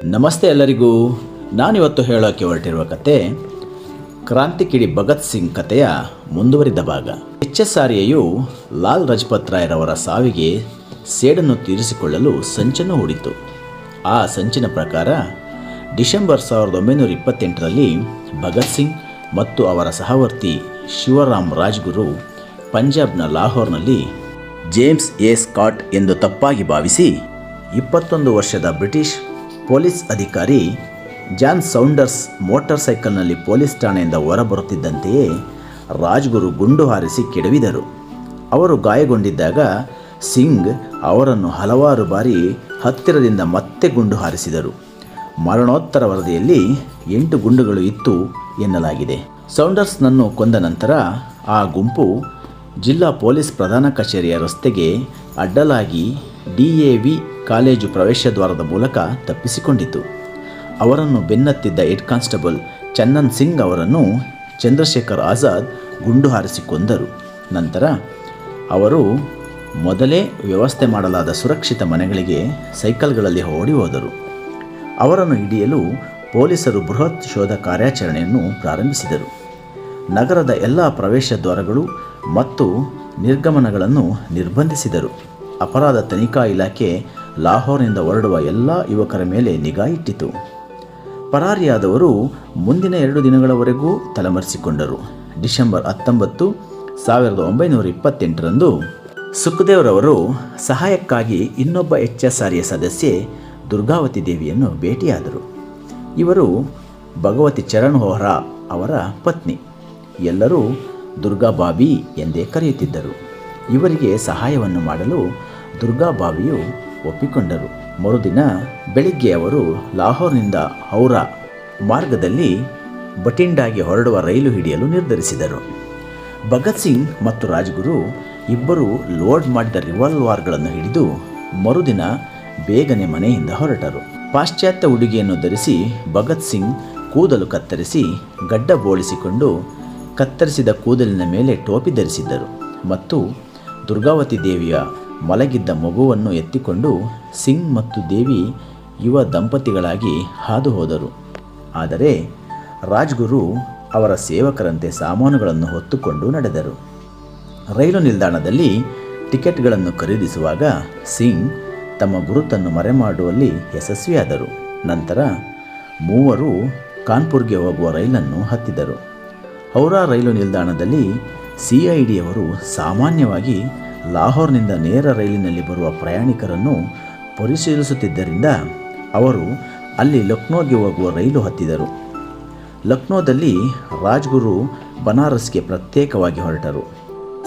ನಮಸ್ತೆ ಎಲ್ಲರಿಗೂ. ನಾನಿವತ್ತು ಹೇಳೋಕ್ಕೆ ಹೊರಟಿರುವ ಕತೆ, ಕ್ರಾಂತಿಕಿಡಿ ಭಗತ್ ಸಿಂಗ್ ಕಥೆಯ ಮುಂದುವರಿದ ಭಾಗ. ಎಚ್ ಎಸ್ ಆರ್ಯೆಯು ಲಾಲ್ ರಜಪತ್ ರಾಯ್ರವರ ಸಾವಿಗೆ ಸೇಡನ್ನು ತೀರಿಸಿಕೊಳ್ಳಲು ಸಂಚನ್ನು ಹೂಡಿತು ಆ ಸಂಚಿನ ಪ್ರಕಾರ ಡಿಸೆಂಬರ್ ಸಾವಿರದ ಒಂಬೈನೂರ ಇಪ್ಪತ್ತೆಂಟರಲ್ಲಿ ಭಗತ್ ಸಿಂಗ್ ಮತ್ತು ಅವರ ಸಹವರ್ತಿ ಶಿವರಾಮ್ ರಾಜ್ಗುರು ಪಂಜಾಬ್ನ ಲಾಹೋರ್ನಲ್ಲಿ ಜೇಮ್ಸ್ ಎ ಸ್ಕಾಟ್ ಎಂದು ತಪ್ಪಾಗಿ ಭಾವಿಸಿ ಇಪ್ಪತ್ತೊಂದು ವರ್ಷದ ಬ್ರಿಟಿಷ್ ಪೊಲೀಸ್ ಅಧಿಕಾರಿ ಜಾನ್ ಸೌಂಡರ್ಸ್ ಮೋಟಾರ್ ಸೈಕಲ್ನಲ್ಲಿ ಪೊಲೀಸ್ ಠಾಣೆಯಿಂದ ಹೊರಬರುತ್ತಿದ್ದಂತೆಯೇ ರಾಜ್ಗುರು ಗುಂಡು ಹಾರಿಸಿ ಕೆಡವಿದರು. ಅವರು ಗಾಯಗೊಂಡಿದ್ದಾಗ ಸಿಂಗ್ ಅವರನ್ನು ಹಲವಾರು ಬಾರಿ ಹತ್ತಿರದಿಂದ ಮತ್ತೆ ಗುಂಡು ಹಾರಿಸಿದರು. ಮರಣೋತ್ತರ ವರದಿಯಲ್ಲಿ ಎಂಟು ಗುಂಡುಗಳು ಇತ್ತು ಎನ್ನಲಾಗಿದೆ. ಸೌಂಡರ್ಸ್ನನ್ನು ಕೊಂದ ನಂತರ ಆ ಗುಂಪು ಜಿಲ್ಲಾ ಪೊಲೀಸ್ ಪ್ರಧಾನ ಕಚೇರಿಯ ರಸ್ತೆಗೆ ಅಡ್ಡಲಾಗಿ ಡಿಎವಿ ಕಾಲೇಜು ಪ್ರವೇಶ ದ್ವಾರದ ಮೂಲಕ ತಪ್ಪಿಸಿಕೊಂಡಿತು. ಅವರನ್ನು ಬೆನ್ನತ್ತಿದ್ದ ಹೆಡ್ ಕಾನ್ಸ್ಟೇಬಲ್ ಚನ್ನನ್ ಸಿಂಗ್ ಅವರನ್ನು ಚಂದ್ರಶೇಖರ್ ಆಜಾದ್ ಗುಂಡು ಹಾರಿಸಿಕೊಂಡರು ನಂತರ ಅವರು ಮೊದಲೇ ವ್ಯವಸ್ಥೆ ಮಾಡಲಾದ ಸುರಕ್ಷಿತ ಮನೆಗಳಿಗೆ ಸೈಕಲ್ಗಳಲ್ಲಿ ಓಡಿ ಹೋದರು. ಅವರನ್ನು ಹಿಡಿಯಲು ಪೊಲೀಸರು ಬೃಹತ್ ಶೋಧ ಕಾರ್ಯಾಚರಣೆಯನ್ನು ಪ್ರಾರಂಭಿಸಿದರು. ನಗರದ ಎಲ್ಲ ಪ್ರವೇಶ ದ್ವಾರಗಳು ಮತ್ತು ನಿರ್ಗಮನಗಳನ್ನು ನಿರ್ಬಂಧಿಸಿದರು. ಅಪರಾಧ ತನಿಖಾ ಇಲಾಖೆ ಲಾಹೋರ್ನಿಂದ ಹೊರಡುವ ಎಲ್ಲ ಯುವಕರ ಮೇಲೆ ನಿಗಾ ಇಟ್ಟಿತು. ಪರಾರಿಯಾದವರು ಮುಂದಿನ ಎರಡು ದಿನಗಳವರೆಗೂ ತಲೆಮರೆಸಿಕೊಂಡರು. ಡಿಸೆಂಬರ್ ಹತ್ತೊಂಬತ್ತು ಸಾವಿರದ ಒಂಬೈನೂರ ಇಪ್ಪತ್ತೆಂಟರಂದು ಸುಖದೇವ್ರವರು ಸಹಾಯಕ್ಕಾಗಿ ಇನ್ನೊಬ್ಬ ಎಚ್ ಎಸ್ ಆರ್ಯ ಸದಸ್ಯೆ ದುರ್ಗಾವತಿ ದೇವಿಯನ್ನು ಭೇಟಿಯಾದರು. ಇವರು ಭಗವತಿ ಚರಣ್ ಹೋಹ್ರಾ ಅವರ ಪತ್ನಿ. ಎಲ್ಲರೂ ದುರ್ಗಾಬಾಬಿ ಎಂದೇ ಕರೆಯುತ್ತಿದ್ದರು. ಇವರಿಗೆ ಸಹಾಯವನ್ನು ಮಾಡಲು ದುರ್ಗಾಬಾಬಿಯು ಒಪ್ಪಿಕೊಂಡರು. ಮರುದಿನ ಬೆಳಿಗ್ಗೆ ಅವರು ಲಾಹೋರ್ನಿಂದ ಹೌರಾ ಮಾರ್ಗದಲ್ಲಿ ಬಟಿಂಡಾಗೆ ಹೊರಡುವ ರೈಲು ಹಿಡಿಯಲು ನಿರ್ಧರಿಸಿದರು. ಭಗತ್ ಸಿಂಗ್ ಮತ್ತು ರಾಜ್ಗುರು ಇಬ್ಬರು ಲೋಡ್ ಮಾಡಿದ ರಿವಾಲ್ವಾರ್ಗಳನ್ನು ಹಿಡಿದು ಮರುದಿನ ಬೇಗನೆ ಮನೆಯಿಂದ ಹೊರಟರು. ಪಾಶ್ಚಾತ್ಯ ಉಡುಗೆಯನ್ನು ಧರಿಸಿ ಭಗತ್ ಸಿಂಗ್ ಕೂದಲು ಕತ್ತರಿಸಿ ಗಡ್ಡ ಬೋಳಿಸಿಕೊಂಡು ಕತ್ತರಿಸಿದ ಕೂದಲಿನ ಮೇಲೆ ಟೋಪಿ ಧರಿಸಿದ್ದರು ಮತ್ತು ದುರ್ಗಾವತಿ ದೇವಿಯ ಮಲಗಿದ್ದ ಮಗುವನ್ನು ಎತ್ತಿಕೊಂಡು ಸಿಂಗ್ ಮತ್ತು ದೇವಿ ಯುವ ದಂಪತಿಗಳಾಗಿ ಹಾದು ಹೋದರು ಆದರೆ ರಾಜ್ಗುರು ಅವರ ಸೇವಕರಂತೆ ಸಾಮಾನುಗಳನ್ನು ಹೊತ್ತುಕೊಂಡು ನಡೆದರು. ರೈಲು ನಿಲ್ದಾಣದಲ್ಲಿ ಟಿಕೆಟ್ಗಳನ್ನು ಖರೀದಿಸುವಾಗ ಸಿಂಗ್ ತಮ್ಮ ಗುರುತನ್ನು ಮರೆಮಾಡುವಲ್ಲಿ ಯಶಸ್ವಿಯಾದರು. ನಂತರ ಮೂವರು ಕಾನ್ಪುರ್ಗೆ ಹೋಗುವ ರೈಲನ್ನು ಹತ್ತಿದರು. ಹೌರಾ ರೈಲು ನಿಲ್ದಾಣದಲ್ಲಿ ಸಿ ಐ ಸಾಮಾನ್ಯವಾಗಿ ಲಾಹೋರ್ನಿಂದ ನೇರ ರೈಲಿನಲ್ಲಿ ಬರುವ ಪ್ರಯಾಣಿಕರನ್ನು ಪರಿಶೀಲಿಸುತ್ತಿದ್ದರಿಂದ ಅವರು ಅಲ್ಲಿ ಲಕ್ನೋಗೆ ಹೋಗುವ ರೈಲು ಹತ್ತಿದರು. ಲಕ್ನೋದಲ್ಲಿ ರಾಜ್ಗುರು ಬನಾರಸ್ಗೆ ಪ್ರತ್ಯೇಕವಾಗಿ ಹೊರಟರು.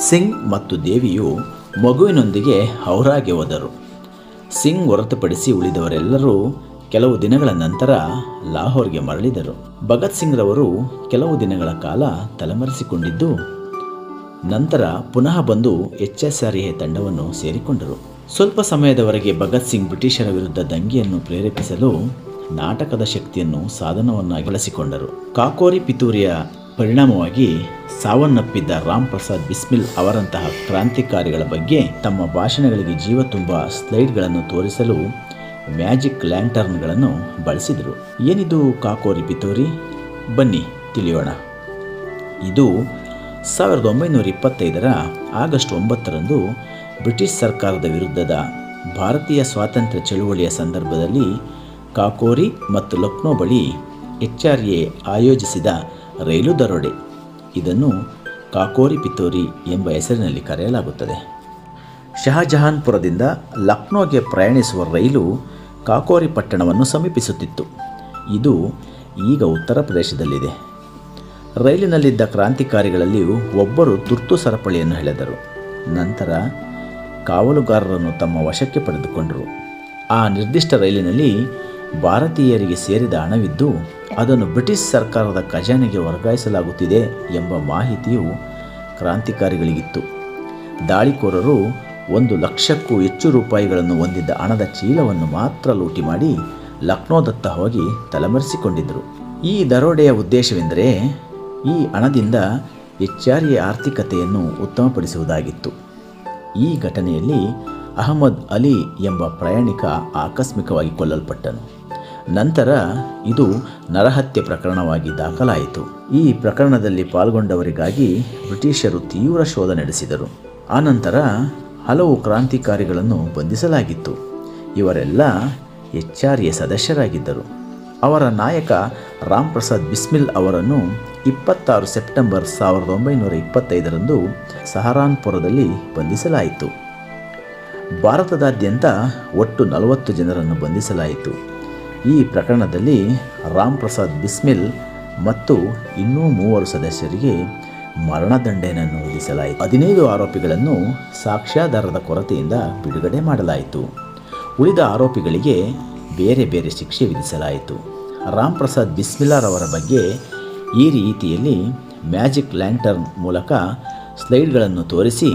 ಸಿಂಗ್ ಮತ್ತು ದೇವಿಯು ಮಗುವಿನೊಂದಿಗೆ ಹೌರಾಗೆ ಹೋದರು. ಸಿಂಗ್ ಹೊರತುಪಡಿಸಿ ಉಳಿದವರೆಲ್ಲರೂ ಕೆಲವು ದಿನಗಳ ನಂತರ ಲಾಹೋರ್ಗೆ ಮರಳಿದರು. ಭಗತ್ ಸಿಂಗ್ರವರು ಕೆಲವು ದಿನಗಳ ಕಾಲ ತಲೆಮರೆಸಿಕೊಂಡಿದ್ದು ನಂತರ ಪುನಃ ಬಂದು ಎಚ್ ಎಸ್ ಆರ್ ಎ ತಂಡವನ್ನು ಸೇರಿಕೊಂಡರು. ಸ್ವಲ್ಪ ಸಮಯದವರೆಗೆ ಭಗತ್ ಸಿಂಗ್ ಬ್ರಿಟಿಷರ ವಿರುದ್ಧ ದಂಗೆಯನ್ನು ಪ್ರೇರೇಪಿಸಲು ನಾಟಕದ ಶಕ್ತಿಯನ್ನು ಸಾಧನವನ್ನಾಗಿ ಬಳಸಿಕೊಂಡರು. ಕಾಕೋರಿ ಪಿತೂರಿಯ ಪರಿಣಾಮವಾಗಿ ಸಾವನ್ನಪ್ಪಿದ್ದ ರಾಮ್ ಪ್ರಸಾದ್ ಬಿಸ್ಮಿಲ್ ಅವರಂತಹ ಕ್ರಾಂತಿಕಾರಿಗಳ ಬಗ್ಗೆ ತಮ್ಮ ಭಾಷಣಗಳಿಗೆ ಜೀವ ತುಂಬ ಸ್ಲೈಡ್ಗಳನ್ನು ತೋರಿಸಲು ಮ್ಯಾಜಿಕ್ ಲ್ಯಾಂಟರ್ನ್ಗಳನ್ನು ಬಳಸಿದರು. ಏನಿದು ಕಾಕೋರಿ ಪಿತೂರಿ? ಬನ್ನಿ, ತಿಳಿಯೋಣ. ಇದು ಸಾವಿರದ ಒಂಬೈನೂರ ಇಪ್ಪತ್ತೈದರ ಆಗಸ್ಟ್ ಒಂಬತ್ತರಂದು ಬ್ರಿಟಿಷ್ ಸರ್ಕಾರದ ವಿರುದ್ಧದ ಭಾರತೀಯ ಸ್ವಾತಂತ್ರ್ಯ ಚಳುವಳಿಯ ಸಂದರ್ಭದಲ್ಲಿ ಕಾಕೋರಿ ಮತ್ತು ಲಕ್ನೋ ಬಳಿ ಎಚ್ ಆರ್ ಎ ಆಯೋಜಿಸಿದ ರೈಲು ದರೋಡೆ. ಇದನ್ನು ಕಾಕೋರಿ ಪಿತೋರಿ ಎಂಬ ಹೆಸರಿನಲ್ಲಿ ಕರೆಯಲಾಗುತ್ತದೆ. ಶಹಜಹಾನ್ಪುರದಿಂದ ಲಕ್ನೋಗೆ ಪ್ರಯಾಣಿಸುವ ರೈಲು ಕಾಕೋರಿ ಪಟ್ಟಣವನ್ನು ಸಮೀಪಿಸುತ್ತಿತ್ತು. ಇದು ಈಗ ಉತ್ತರ ಪ್ರದೇಶದಲ್ಲಿದೆ. ರೈಲಿನಲ್ಲಿದ್ದ ಕ್ರಾಂತಿಕಾರಿಗಳಲ್ಲಿ ಒಬ್ಬರು ತುರ್ತು ಸರಪಳಿಯನ್ನು ಎಳೆದರು. ನಂತರ ಕಾವಲುಗಾರರನ್ನು ತಮ್ಮ ವಶಕ್ಕೆ ಪಡೆದುಕೊಂಡರು. ಆ ನಿರ್ದಿಷ್ಟ ರೈಲಿನಲ್ಲಿ ಭಾರತೀಯರಿಗೆ ಸೇರಿದ ಹಣವಿದ್ದು, ಅದನ್ನು ಬ್ರಿಟಿಷ್ ಸರ್ಕಾರದ ಖಜಾನೆಗೆ ವರ್ಗಾಯಿಸಲಾಗುತ್ತಿದೆ ಎಂಬ ಮಾಹಿತಿಯು ಕ್ರಾಂತಿಕಾರಿಗಳಿಗಿತ್ತು. ದಾಳಿಕೋರರು ಒಂದು ಲಕ್ಷಕ್ಕೂ ಹೆಚ್ಚು ರೂಪಾಯಿಗಳನ್ನು ಹೊಂದಿದ್ದ ಹಣದ ಚೀಲವನ್ನು ಮಾತ್ರ ಲೂಟಿ ಮಾಡಿ ಲಕ್ನೋದತ್ತ ಹೋಗಿ ತಲೆಮರೆಸಿಕೊಂಡಿದ್ದರು. ಈ ದರೋಡೆಯ ಉದ್ದೇಶವೆಂದರೆ ಈ ಹಣದಿಂದ ಹೆಚ್ಚಾರಿಯ ಆರ್ಥಿಕತೆಯನ್ನು ಉತ್ತಮಪಡಿಸುವುದಾಗಿತ್ತು. ಈ ಘಟನೆಯಲ್ಲಿ ಅಹಮದ್ ಅಲಿ ಎಂಬ ಪ್ರಯಾಣಿಕ ಆಕಸ್ಮಿಕವಾಗಿ ಕೊಲ್ಲಲ್ಪಟ್ಟನು ನಂತರ ಇದು ನರಹತ್ಯೆ ಪ್ರಕರಣವಾಗಿ ದಾಖಲಾಯಿತು. ಈ ಪ್ರಕರಣದಲ್ಲಿ ಪಾಲ್ಗೊಂಡವರಿಗಾಗಿ ಬ್ರಿಟಿಷರು ತೀವ್ರ ಶೋಧ ನಡೆಸಿದರು. ಆನಂತರ ಹಲವು ಕ್ರಾಂತಿಕಾರಿಗಳನ್ನು ಬಂಧಿಸಲಾಗಿತ್ತು. ಇವರೆಲ್ಲ ಎಚ್ ಆರ್ ಎ ಸದಸ್ಯರಾಗಿದ್ದರು. ಅವರ ನಾಯಕ ರಾಮ್ ಪ್ರಸಾದ್ ಬಿಸ್ಮಿಲ್ ಅವರನ್ನು ಇಪ್ಪತ್ತಾರು ಸೆಪ್ಟೆಂಬರ್ ಸಾವಿರದ ಒಂಬೈನೂರ ಇಪ್ಪತ್ತೈದರಂದು ಸಹರಾನ್ಪುರದಲ್ಲಿ ಬಂಧಿಸಲಾಯಿತು. ಭಾರತದಾದ್ಯಂತ ಒಟ್ಟು ನಲವತ್ತು ಜನರನ್ನು ಬಂಧಿಸಲಾಯಿತು. ಈ ಪ್ರಕರಣದಲ್ಲಿ ರಾಮ್ ಪ್ರಸಾದ್ ಬಿಸ್ಮಿಲ್ ಮತ್ತು ಇನ್ನೂ ಮೂವರು ಸದಸ್ಯರಿಗೆ ಮರಣದಂಡನೆಯನ್ನು ವಿಧಿಸಲಾಯಿತು ಹದಿನೈದು ಆರೋಪಿಗಳನ್ನು ಸಾಕ್ಷ್ಯಾಧಾರದ ಕೊರತೆಯಿಂದ ಬಿಡುಗಡೆ ಮಾಡಲಾಯಿತು. ಉಳಿದ ಆರೋಪಿಗಳಿಗೆ ಬೇರೆ ಬೇರೆ ಶಿಕ್ಷೆ ವಿಧಿಸಲಾಯಿತು. ರಾಮ್ ಪ್ರಸಾದ್ ಬಿಸ್ಮಿಲಾರವರ ಬಗ್ಗೆ ಈ ರೀತಿಯಲ್ಲಿ ಮ್ಯಾಜಿಕ್ ಲ್ಯಾಂಟರ್ನ್ ಮೂಲಕ ಸ್ಲೈಡ್ಗಳನ್ನು ತೋರಿಸಿ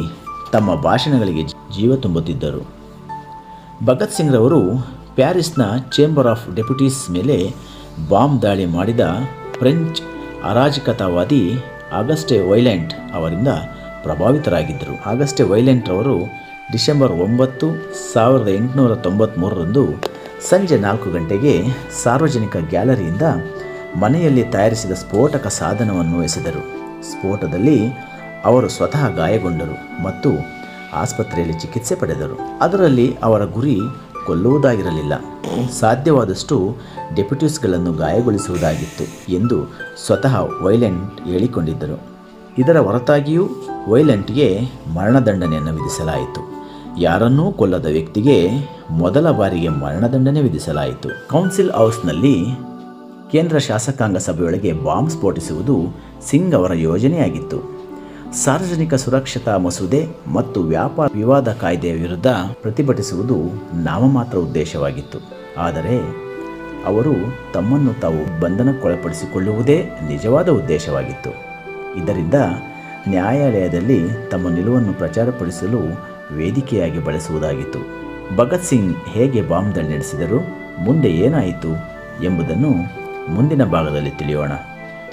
ತಮ್ಮ ಭಾಷಣಗಳಿಗೆ ಜೀವ ತುಂಬುತ್ತಿದ್ದರು. ಭಗತ್ ಸಿಂಗ್ರವರು ಪ್ಯಾರಿಸ್ನ ಚೇಂಬರ್ ಆಫ್ ಡೆಪ್ಯೂಟೀಸ್ ಮೇಲೆ ಬಾಂಬ್ ದಾಳಿ ಮಾಡಿದ ಫ್ರೆಂಚ್ ಅರಾಜಕತಾವಾದಿ ಆಗಸ್ಟೆ ವೈಲೆಂಟ್ ಅವರಿಂದ ಪ್ರಭಾವಿತರಾಗಿದ್ದರು. ಆಗಸ್ಟೆ ವೈಲೆಂಟ್ ಅವರು ಡಿಸೆಂಬರ್ ಒಂಬತ್ತು ಸಾವಿರದ ಎಂಟುನೂರ ತೊಂಬತ್ತ್ಮೂರರಂದು ಸಂಜೆ ನಾಲ್ಕು ಗಂಟೆಗೆ ಸಾರ್ವಜನಿಕ ಗ್ಯಾಲರಿಯಿಂದ ಮನೆಯಲ್ಲಿ ತಯಾರಿಸಿದ ಸ್ಫೋಟಕ ಸಾಧನವನ್ನು ಎಸೆದರು. ಸ್ಫೋಟದಲ್ಲಿ ಅವರು ಸ್ವತಃ ಗಾಯಗೊಂಡರು ಮತ್ತು ಆಸ್ಪತ್ರೆಯಲ್ಲಿ ಚಿಕಿತ್ಸೆ ಪಡೆದರು. ಅದರಲ್ಲಿ ಅವರ ಗುರಿ ಕೊಲ್ಲುವುದಾಗಿರಲಿಲ್ಲ. ಸಾಧ್ಯವಾದಷ್ಟು ಡೆಪ್ಯೂಟೀಸ್ಗಳನ್ನು ಗಾಯಗೊಳಿಸುವುದಾಗಿತ್ತು ಎಂದು ಸ್ವತಃ ವೈಲೆಂಟ್ ಹೇಳಿಕೊಂಡಿದ್ದರು. ಇದರ ಹೊರತಾಗಿಯೂ ವೈಲೆಂಟ್ಗೆ ಮರಣದಂಡನೆಯನ್ನು ವಿಧಿಸಲಾಯಿತು. ಯಾರನ್ನೂ ಕೊಲ್ಲದ ವ್ಯಕ್ತಿಗೆ ಮೊದಲ ಬಾರಿಗೆ ಮರಣದಂಡನೆ ವಿಧಿಸಲಾಯಿತು. ಕೌನ್ಸಿಲ್ ಹೌಸ್ನಲ್ಲಿ ಕೇಂದ್ರ ಶಾಸಕಾಂಗ ಸಭೆಯೊಳಗೆ ಬಾಂಬ್ ಸ್ಫೋಟಿಸುವುದು ಸಿಂಗ್ ಅವರ ಯೋಜನೆಯಾಗಿತ್ತು. ಸಾರ್ವಜನಿಕ ಸುರಕ್ಷತಾ ಮಸೂದೆ ಮತ್ತು ವ್ಯಾಪಾರ ವಿವಾದ ಕಾಯ್ದೆಯ ವಿರುದ್ಧ ಪ್ರತಿಭಟಿಸುವುದು ನಾಮಮಾತ್ರ ಉದ್ದೇಶವಾಗಿತ್ತು. ಆದರೆ ಅವರು ತಮ್ಮನ್ನು ತಾವು ಬಂಧನಕ್ಕೊಳಪಡಿಸಿಕೊಳ್ಳುವುದೇ ನಿಜವಾದ ಉದ್ದೇಶವಾಗಿತ್ತು. ಇದರಿಂದ ನ್ಯಾಯಾಲಯದಲ್ಲಿ ತಮ್ಮ ನಿಲುವನ್ನು ಪ್ರಚಾರಪಡಿಸಲು ವೇದಿಕೆಯಾಗಿ ಬಳಸುವುದಾಗಿತ್ತು. ಭಗತ್ ಸಿಂಗ್ ಹೇಗೆ ಬಾಂಬ್ ದಾಳಿ ನಡೆಸಿದರು, ಮುಂದೆ ಏನಾಯಿತು ಎಂಬುದನ್ನು ಮುಂದಿನ ಭಾಗದಲ್ಲಿ ತಿಳಿಯೋಣ.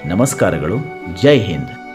ನಮಸ್ಕಾರಗಳು, ಜೈ ಹಿಂದ್.